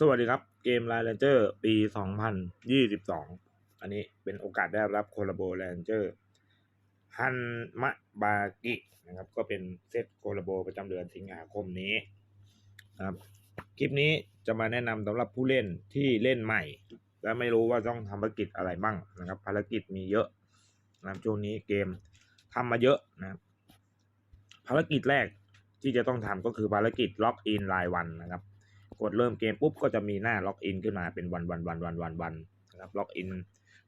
สวัสดีครับ เกม l ล n เจอร์ปี 2022 อันนี้เป็นโอกาสได้รับโคลาโบ l ล n เจอร์ฮันมะบากินะครับ ก็เป็นเซตโคลาโบประจำเดือนสิงหาคมนี้นะครับ คลิปนี้จะมาแนะนำสำหรับผู้เล่นที่เล่นใหม่ และไม่รู้ว่าต้องทำภารกิจอะไรบ้างนะครับ ภารกิจมีเยอะนะครับช่วงนี้เกมทำมาเยอะนะครับภารกิจแรกที่จะต้องทำก็คือภารกิจล็อกอินรายวันนะครับ กดเริ่มเกมปุ๊บก็จะมีหน้าล็อกอินขึ้นมาเป็นวันวันวันวันวันวันนะครับล็อกอิน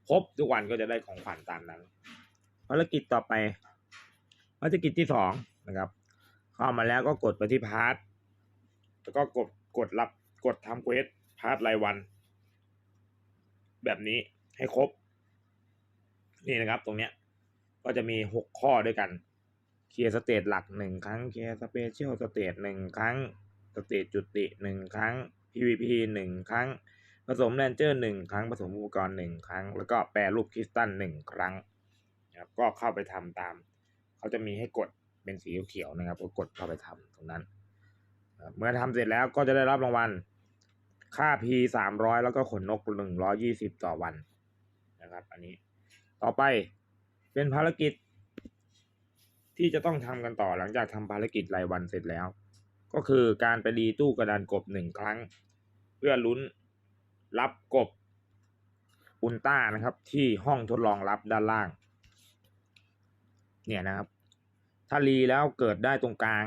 ครบทุกวันก็จะได้ของขวัญตามนั้นภารกิจต่อไปภารกิจที่สองนะครับเข้ามาแล้วก็กดไปที่พาร์ทแล้วก็กดกดรับกดทำเควสพาร์ทรายวัน แบบนี้ให้ครบ นี่นะครับตรงเนี้ยก็จะมีหกข้อด้วยกันเคลียร์สเตจหลักหนึ่งครั้งเคลียร์สเปเชียลสเตจหนึ่งครั้ง เตจจุติหนึ่งครั้ง PVP หนึ่งครั้ง ผสมแรนเจอร์หนึ่งครั้งผสมอุปกรณ์หนึ่งครั้ง แล้วก็แปรรูปคริสตัลหนึ่งครั้งนะครับก็เข้าไปทำตาม เขาจะมีให้กดเป็นสีเขียวนะครับ ก็กดเข้าไปทำตรงนั้น เมื่อทำเสร็จแล้วก็จะได้รับรางวัลค่า P สามร้อยแล้วก็ขนนกหนึ่งร้อยี่สิบต่อวันนะครับ อันนี้ต่อไปเป็นภารกิจที่จะต้องทำกันต่อหลังจากทำภารกิจรายวันเสร็จแล้ว ก็คือการไปรีตู้กระดานกบหนึ่งครั้ง เพื่อลุ้นรับกบอุลต้านะครับ ที่ห้องทดลองรับด้านล่าง เนี่ยนะครับ ถ้ารีแล้วเกิดได้ตรงกลาง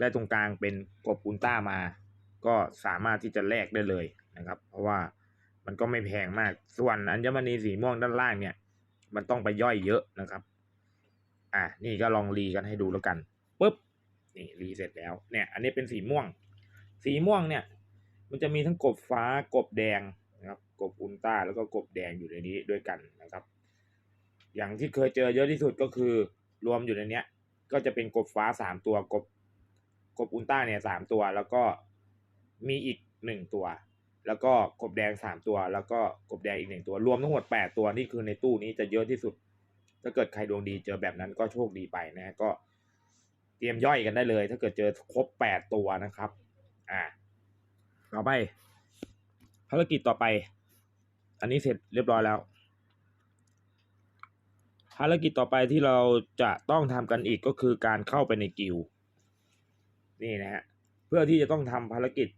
ได้ตรงกลางเป็นกบอุลต้ามา ก็สามารถที่จะแลกได้เลยนะครับ เพราะว่ามันก็ไม่แพงมาก ส่วนอัญมณีสีม่วงด้านล่างเนี่ย มันต้องไปย่อยเยอะนะครับ อะนี่ก็ลองรีกันให้ดูแล้วกันปุ๊บ นี่รีเสร็จแล้ว เนี่ย อันนี้เป็นสีม่วง สีม่วงเนี่ย มันจะมีทั้งกบฟ้ากบแดงนะครับ กบอุลตร้าแล้วก็กบแดงอยู่ในนี้ด้วยกันนะครับ อย่างที่เคยเจอเยอะที่สุดก็คือรวมอยู่ในเนี้ย ก็จะเป็นกบฟ้าสามตัวกบ กบอุลตร้าเนี่ยสามตัว แล้วก็มีอีกหนึ่งตัว แล้วก็กบแดงสามตัว แล้วก็กบแดงอีกหนึ่งตัว รวมทั้งหมดแปดตัวนี่คือในตู้นี้จะเยอะที่สุด ถ้าเกิดใครดวงดีเจอแบบนั้นก็โชคดีไปนะก็ รียมย่อยกันได้เลย ถ้าเกิดเจอครบแปดตัวนะครับ อ่าต่อไปภารกิจต่อไป อันนี้เสร็จเรียบร้อยแล้ว ภารกิจต่อไปที่เราจะต้องทำกันอีกก็คือการเข้าไปในกิลนี่นะฮะเพื่อที่จะต้องทำภารกิจ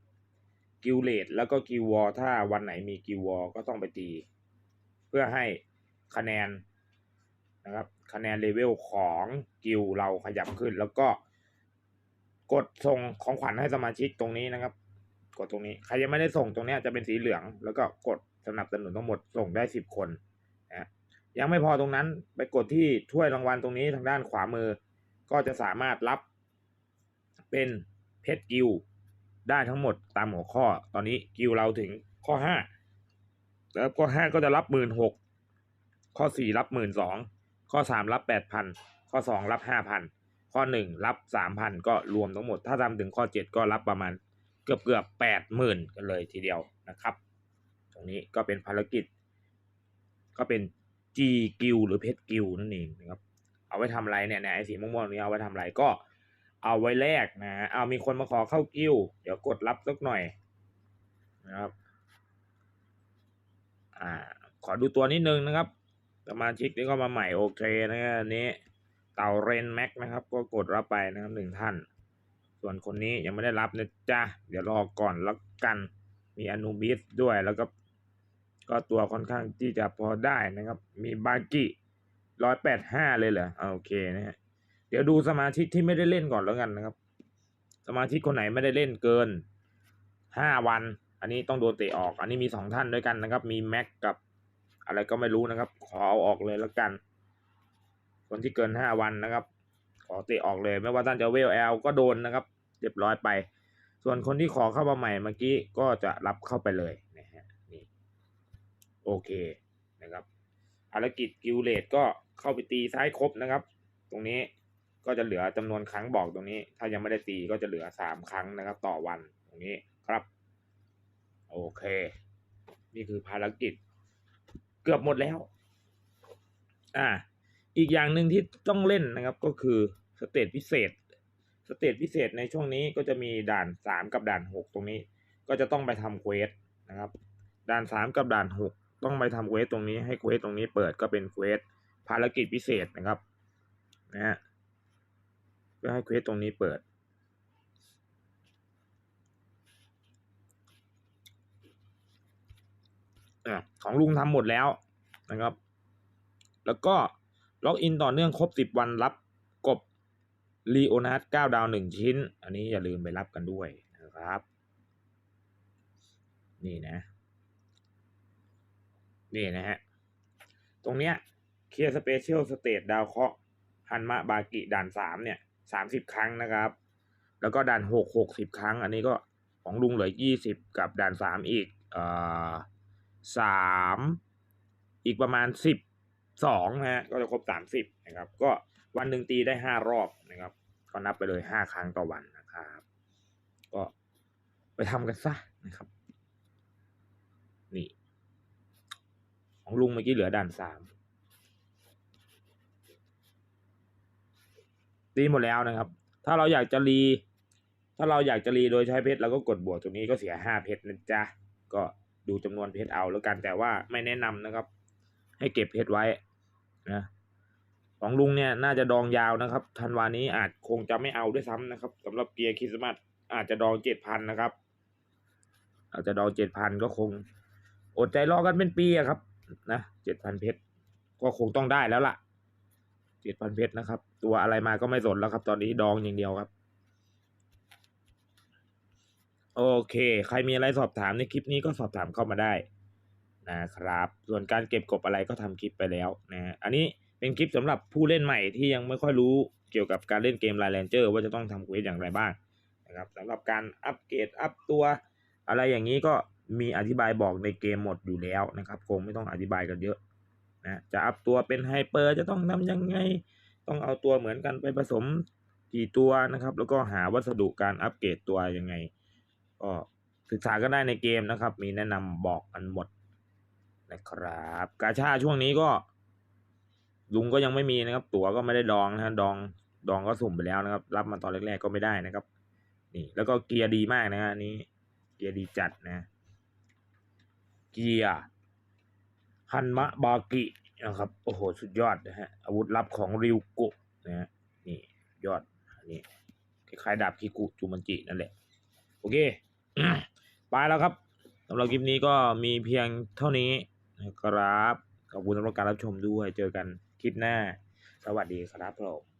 กิลเลดแล้วก็กิลวอถ้าวันไหนมีกิลวอก็ต้องไปตี เพื่อให้คะแนนนะครับ คะแนนเลเวลของกิลเราขยับขึ้น แล้วก็ กดส่งของขวัญให้สมาชิกตรงนี้นะครับ กดตรงนี้ ใครยังไม่ได้ส่งตรงนี้จะเป็นสีเหลือง แล้วก็กดสนับสนุนทั้งหมดส่งได้สิบคนนะยังไม่พอตรงนั้นไปกดที่ถ้วยรางวัลตรงนี้ทางด้านขวามือ ก็จะสามารถรับ เป็นเพชรกิลได้ทั้งหมดตามหัวข้อ ตอนนี้กิลเราถึงข้อห้าแล้วข้อห้าก็จะรับหมื่นหกข้อสี่รับหมื่นสอง ข้อสามรับแปดพันข้อสองรับห้าพันข้อหนึ่งรับสามพันก็รวมทั้งหมด ถ้าทำถึงข้อเจ็ดก็รับประมาณเกือบเกือบแปดหมื่นกันเลยทีเดียวนะครับ ตรงนี้ก็เป็นภารกิจ ก็เป็น G กิลหรือเพชรกิลนั่นเองนะครับ เอาไว้ทำอะไรเนี่ยเนี่ยไอ้สีม่วงๆนี้เอาไว้ทำอะไรก็เอาไว้แลกนะ เอามีคนมาขอเข้ากิลเดี๋ยวกดรับสักหน่อยนะครับ อ่า ขอดูตัวนิดนึงนะครับ สมาชิกนี่ก็มาใหม่โอเคนะครับอันนี้เต่าเรนแม็กนะครับ ก็กดรับไปนะครับหนึ่งท่าน ส่วนคนนี้ยังไม่ได้รับนะจ๊ะเดี๋ยวรอก่อนแล้วกัน มีอนูบิสด้วยแล้วก็ ก็ตัวค่อนข้างที่จะพอได้นะครับ มีบากิร้อยแปดห้าเลยเหรอโอเคนะฮะเดี๋ยวดูสมาชิกที่ไม่ได้เล่นก่อนแล้วกันนะครับ สมาชิกคนไหนไม่ได้เล่นเกินห้าวัน อันนี้ต้องโดนเตะออก อันนี้มีสองท่านด้วยกันนะครับ มีแม็กกับ อะไรก็ไม่รู้นะครับ ขอเอาออกเลยแล้วกัน คนที่เกินห้าวันนะครับ ขอเตะออกเลยไม่ว่าท่านจะเวลแอลก็โดนนะครับเรียบร้อยไป ส่วนคนที่ขอเข้ามาใหม่เมื่อกี้ก็จะรับเข้าไปเลยนะฮะนี่โอเคนะครับภารกิจกิลเลตก็เข้าไปตีซ้ายครบนะครับ ตรงนี้ก็จะเหลือจำนวนครั้งบอกตรงนี้ ถ้ายังไม่ได้ตีก็จะเหลือสามครั้งนะครับ ต่อวันตรงนี้ครับ โอเค นี่คือภารกิจ เกือบหมดแล้ว อ่า อีกอย่างหนึ่งที่ต้องเล่นนะครับก็คือสเตจพิเศษ สเตจพิเศษในช่วงนี้ก็จะมีด่านสามกับด่านหกตรงนี้ ก็จะต้องไปทำเควสนะครับ ด่านสามกับด่านหกต้องไปทำเควสตรงนี้ให้เควสตรงนี้เปิดก็เป็นเควสภารกิจพิเศษนะครับ นะฮะเพื่อให้เควสตรงนี้เปิด อของลุงทำหมดแล้วนะครับ แล้วก็ล็อกอินต่อเนื่องครบสิบวันรับกบลีโอนาร์ดเก้าดาวหนึ่งชิ้น อันนี้อย่าลืมไปรับกันด้วยนะครับ นี่นะ นี่นะฮะ ตรงเนี้ยเคลียร์สเปเชียลสเตทดาวเคราะห์ฮันมะบากิด่านสามเนี่ยสามสิบครั้งนะครับ แล้วก็ด่านหกหกสิบครั้ง อันนี้ก็ของลุงเหลือยี่สิบกับด่านสามอีกอ่อ สามอีกประมาณสิบสองนะฮะก็จะครบสามสิบนะครับ ก็วันหนึ่งตีได้ห้ารอบนะครับ ก็นับไปเลยห้าครั้งต่อวันนะครับ ก็ไปทำกันซะนะครับ นี่ ของลุงเมื่อกี้เหลือด่านสามตีหมดแล้วนะครับ ถ้าเราอยากจะรี ถ้าเราอยากจะรีโดยใช้เพชรเราก็กดบวกตรงนี้ก็เสียห้าเพชรนะจ๊ะ ก็ ดูจำนวนเพชรเอาแล้วกันแต่ว่าไม่แนะนำนะครับ ให้เก็บเพชรไว้นะของลุงเนี่ยน่าจะดองยาวนะครับธันวานี้อาจคงจะไม่เอาด้วยซ้ำนะครับสำหรับเกียร์คริสต์มาสอาจจะดองเจ็ดพันนะครับ อาจจะดองเจ็ดพันก็คง อดใจรอกันเป็นปีอะครับ นะเจ็ดพันเพชรก็คงต้องได้แล้วล่ะเจ็ดพันเพชรนะครับ ตัวอะไรมาก็ไม่สนแล้วครับ ตอนนี้ดองอย่างเดียวครับ โอเค ใครมีอะไรสอบถามในคลิปนี้ก็สอบถามเข้ามาได้นะครับ ส่วนการเก็บกบอะไรก็ทำคลิปไปแล้วนะอันนี้เป็นคลิปสำหรับผู้เล่นใหม่ที่ยังไม่ค่อยรู้เกี่ยวกับการเล่นเกมไลแลนเจอร์ว่าจะต้องทำเควสอย่างไรบ้างนะครับสำหรับการอัปเกรดอัพตัว อะไรอย่างนี้ก็มีอธิบายบอกในเกมหมดอยู่แล้วนะครับ คงไม่ต้องอธิบายกันเยอะนะจะอัพตัวเป็นไฮเปอร์จะต้องทำยังไง ต้องเอาตัวเหมือนกันไปผสมกี่ตัวนะครับ แล้วก็หาวัสดุการอัปเกรดตัวยังไง ก็ศึกษาก็ได้ในเกมนะครับ มีแนะนำบอกกันหมดนะครับ กาชาช่วงนี้ก็ ลุงก็ยังไม่มีนะครับ ตั๋วก็ไม่ได้ดองนะฮะดองดองก็สุ่มไปแล้วนะครับ รับมาตอนแรกๆก็ไม่ได้นะครับ นี่ แล้วก็เกียร์ดีมากนะฮะอันนี้ เกียร์ดีจัดนะ เกียร์ฮันมะบากินะครับ โอ้โห สุดยอดนะฮะ อาวุธลับของริวกุนะฮะนี่ยอด อันนี้คล้ายๆดาบคิกุจูมันจินั่นแหละ โอเค ไปแล้วครับสำหรับคลิปนี้ก็มีเพียงเท่านี้นะครับ ขอบคุณสำหรับการรับชมด้วย เจอกันคลิปหน้า สวัสดีครับผม